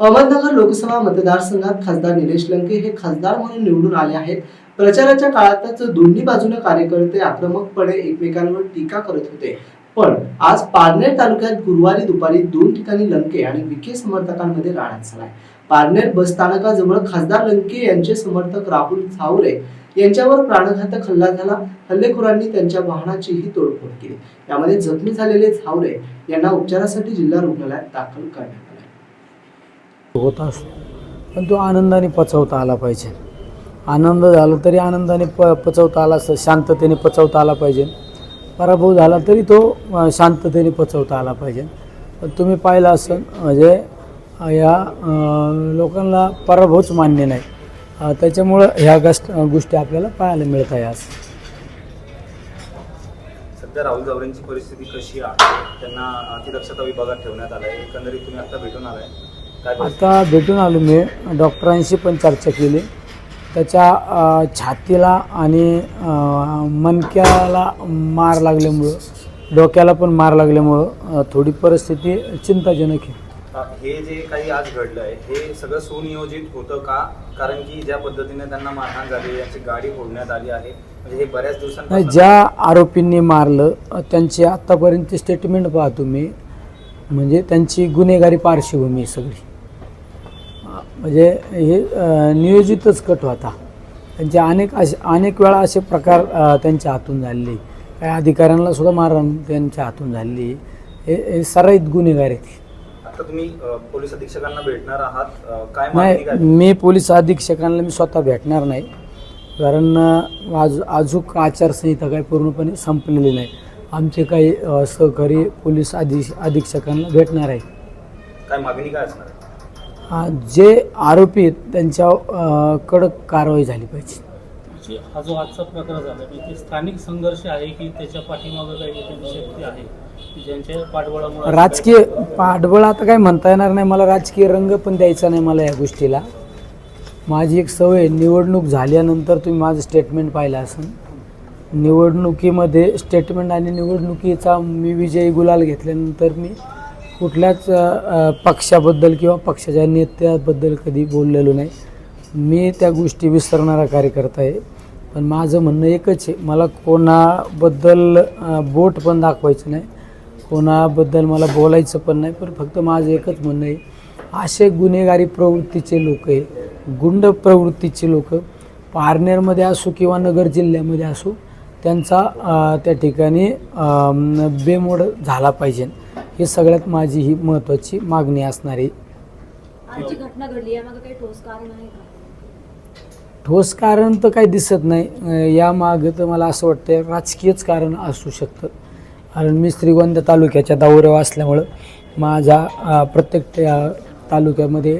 अहमदनगर लोकसभा मतदारसंघात खासदार निलेश लंके हे खासदार म्हणून निवडून आले आहेत. प्रचाराच्या काळातच दोन्ही बाजूने कार्यकर्ते आक्रमकपणे एकमेकांवर टीका करत होते. पण आज पारनेर तालुक्यात गुरुवारी दुपारी दोन ठिकाणी लंके आणि विखे समर्थकांमध्ये राहण्यात झालाय पारनेर बस स्थानकाजवळ खासदार लंके यांचे समर्थक राहुल झावरे यांच्यावर प्राणघातक हल्ला झाला. हल्लेखोरांनी त्यांच्या वाहनाचीही तोडफोड केली. यामध्ये जखमी झालेले झावरे यांना उपचारासाठी जिल्हा रुग्णालयात दाखल करण्यात आले. होत असतो पण तो आनंदाने पचवता आला पाहिजे. आनंद झाला तरी आनंदाने प पचवता आला असं शांततेने पचवता आला पाहिजे. पराभव झाला तरी तो शांततेने पचवता आला पाहिजे. पण तुम्ही पाहिलं असं म्हणजे या लोकांना पराभवच मान्य नाही. त्याच्यामुळं ह्या गस्ट गोष्टी आपल्याला पाहायला मिळत आहे आज. सध्या राहुल जावरेंची परिस्थिती कशी आहे? त्यांना अतिदक्षता विभागात ठेवण्यात आलं आहे एकंदरीत तुम्ही आता भेटून आलाय. आता भेटून आलो मी. डॉक्टरांशी पण चर्चा केली. त्याच्या छातीला आणि अ, मणक्याला मार लागल्यामुळं डोक्याला पण मार लागल्यामुळं थोडी परिस्थिती चिंताजनक आहे. हे जे काही आज घडलं आहे हे सगळं सुनियोजित होतं का? कारण की ज्या पद्धतीने त्यांना मारहाण झाली यांची गाडी फोडण्यात आली आहे म्हणजे हे बऱ्याच नाही दिवसांपासून ज्या आरोपींनी मारलं त्यांची आत्तापर्यंत स्टेटमेंट पहा तुम्ही म्हणजे त्यांची गुन्हेगारी पार्श्वभूमी सगळी. म्हणजे हे नियोजितच कट होता. त्यांचे अनेक असे अनेक वेळा असे प्रकार त्यांच्या हातून झालेले. काही अधिकाऱ्यांना सुद्धा मारहाण त्यांच्या हातून झालेली. हे सराईत गुन्हेगार आहेत. आता तुम्ही अ, पोलीस अधीक्षकांना भेटणार आहात. अ, काय मागणी नाही मी पोलीस अधीक्षकांना मी स्वतः भेटणार नाही. कारण आज अजून आचारसंहिता काही पूर्णपणे संपलेली नाही. आमचे काही सहकारी पोलीस अधि अधीक्षकांना भेटणार आहे काय मागणी काय असणार? आहे जे आरोपी आहेत त्यांच्यावर अ, कडक कारवाई झाली पाहिजे. म्हणजे हा जो आजचा प्रकार झाला म्हणजे स्थानिक संघर्ष आहे की त्याच्या पाठीमागं काही शक्ती आहे? की ज्यांच्या पाठबळामुळे राजकीय पाठबळ आता काय म्हणता येणार नाही. मला राजकीय रंग पण द्यायचा नाही मला या गोष्टीला. माझी एक सवय निवडणूक झाल्यानंतर तुम्ही माझं स्टेटमेंट पाहिलं असेल. निवडणुकीमध्ये स्टेटमेंट आणि निवडणुकीचा मी विजयी गुलाल घेतल्यानंतर मी कुठल्याच पक्षाबद्दल किंवा पक्षाच्या नेत्याबद्दल कधी बोललेलो नाही. मी त्या गोष्टी विसरणारा कार्यकर्ता आहे. पण माझं म्हणणं एकच आहे मला कोणाबद्दल बोट पण दाखवायचं नाही कोणाबद्दल मला बोलायचं पण नाही पण फक्त माझं एकच म्हणणं आहे असे गुन्हेगारी प्रवृत्तीचे लोक आहे गुंड प्रवृत्तीचे लोक पारनेरमध्ये असो किंवा नगर जिल्ह्यामध्ये असो त्यांचा त्या ठिकाणी बेमोड झाला पाहिजे. हे सगळ्यात माझी ही महत्त्वाची मागणी असणार. घटना घडली काही ठोस कारण आहे का? ठोस कारण तर काही दिसत नाही. यामागं तर मला असं वाटतं राजकीयच कारण असू शकतं. कारण मी श्रीगोंदा तालुक्याच्या दौऱ्यावर असल्यामुळं माझा प्रत्येक त्या तालुक्यामध्ये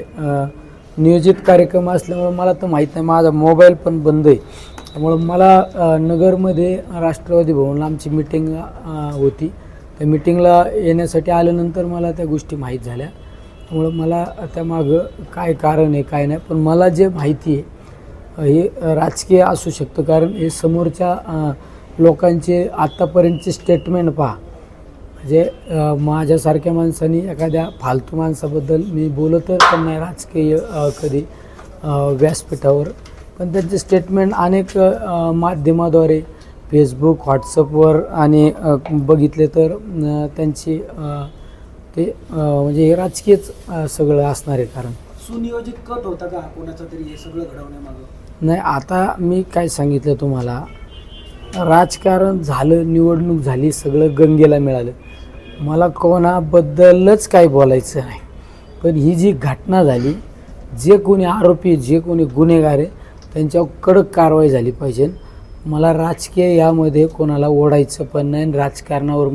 नियोजित कार्यक्रम असल्यामुळं मला तर माहीत नाही. माझा मोबाईल पण बंद आहे. त्यामुळं मला नगरमध्ये राष्ट्रवादी भवनला आमची मिटिंग होती. त्या मिटिंगला येण्यासाठी आल्यानंतर मला त्या गोष्टी माहीत झाल्या. त्यामुळं मला त्यामागं काय कारण आहे काय नाही पण मला जे माहिती आहे हे राजकीय असू शकतं. कारण हे समोरच्या लोकांचे आत्तापर्यंतचे स्टेटमेंट पहा. म्हणजे माझ्यासारख्या माणसाने एखाद्या फालतू माणसाबद्दल मी बोलतच पण नाही राजकीय कधी व्यासपीठावर. पण त्यांचे स्टेटमेंट अनेक माध्यमाद्वारे फेसबुक व्हॉट्सअपवर आणि बघितले तर त्यांची ते म्हणजे हे राजकीयच सगळं असणार आहे कारण. सुनियोजित कट होता का? कोणाचा तरी हे सगळं घडवण्यामागं? नाही आता मी काय सांगितलं तुम्हाला राजकारण झालं निवडणूक झाली सगळं गंगेला मिळालं. मला कोणाबद्दलच काही बोलायचं नाही. पण ही जी घटना झाली जे कोणी आरोपी जे कोणी गुन्हेगार आहे त्यांच्यावर कडक कारवाई झाली पाहिजे. मला राजकीय यामध्ये कोणाला ओढायचं पण नाही आणि राजकारणावर